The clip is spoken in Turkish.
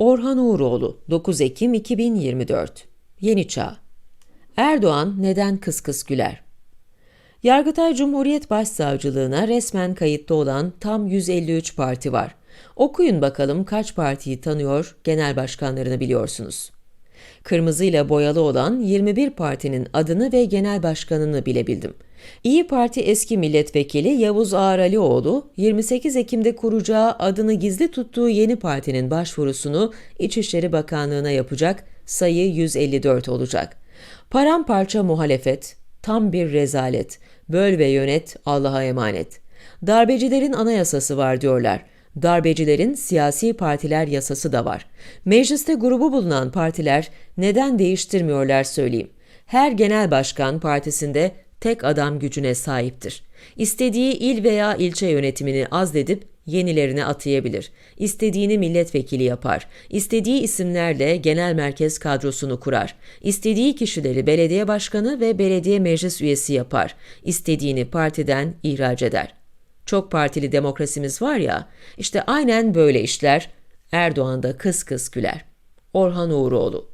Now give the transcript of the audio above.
Orhan Uğuroğlu 9 Ekim 2024 Yeni Çağ Erdoğan neden kıs kıs güler? Yargıtay Cumhuriyet Başsavcılığına resmen kayıtlı olan tam 153 parti var. Okuyun bakalım kaç partiyi tanıyor, genel başkanlarını biliyorsunuz. Kırmızıyla boyalı olan 21 partinin adını ve genel başkanını bilebildim. İyi Parti eski milletvekili Yavuz Ağralioğlu, 28 Ekim'de kuracağı adını gizli tuttuğu yeni partinin başvurusunu İçişleri Bakanlığı'na yapacak, sayı 154 olacak. Paramparça muhalefet, tam bir rezalet, böl ve yönet Allah'a emanet. Darbecilerin anayasası var diyorlar. Darbecilerin siyasi partiler yasası da var. Mecliste grubu bulunan partiler neden değiştirmiyorlar söyleyeyim. Her genel başkan partisinde tek adam gücüne sahiptir. İstediği il veya ilçe yönetimini azledip yenilerine atayabilir. İstediğini milletvekili yapar. İstediği isimlerle genel merkez kadrosunu kurar. İstediği kişileri belediye başkanı ve belediye meclis üyesi yapar. İstediğini partiden ihraç eder. Çok partili demokrasimiz var ya, işte aynen böyle işler. Erdoğan da kıs kıs güler. Orhan Uğuroğlu